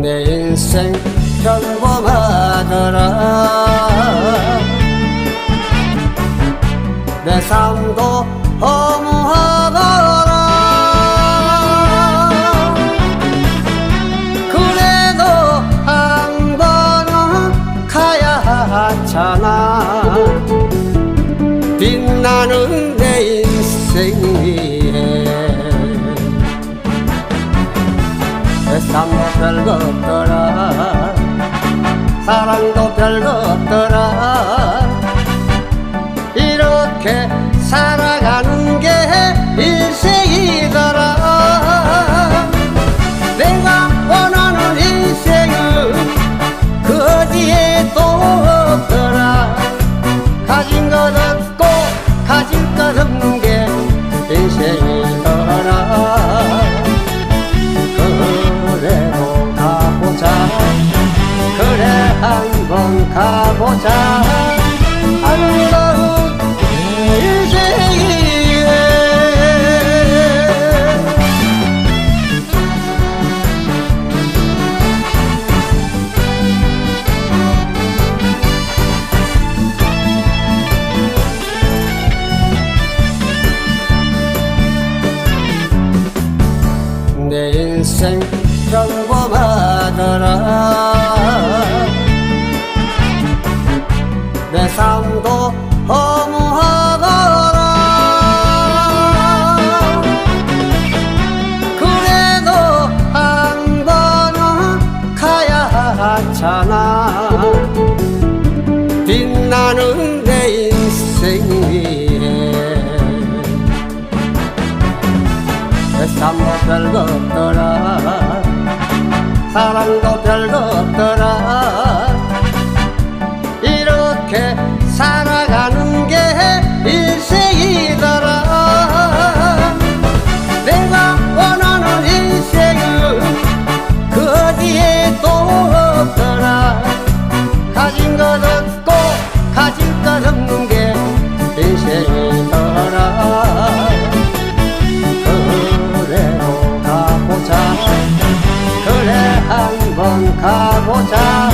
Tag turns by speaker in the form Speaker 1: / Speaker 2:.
Speaker 1: 내 인생 평범하더라. 내 삶도 허무하더라. 그래도 한 번은 가야 하잖아. 빛나는 내 인생 위에. 내 삶도 별거 없더라. 사랑도 별거 없더라. 이렇게 살아 가보자. 아름다운 인생이에. 내 인생 평범하더라 내 삶도 허무하더라. 그래도 한 번은 가야 하잖아. 빛나는 내 인생 위에. 내 삶도 별거 없더라. 사랑도 별거 없더라 이렇게 살아가는 게 일생이더라. 내가 원하는 인생은 그 어디에 또 없더라. 가진 것 없고 가진 것 없는 게 일생이더라. 그래도 가보자. 그래 한번 가보자.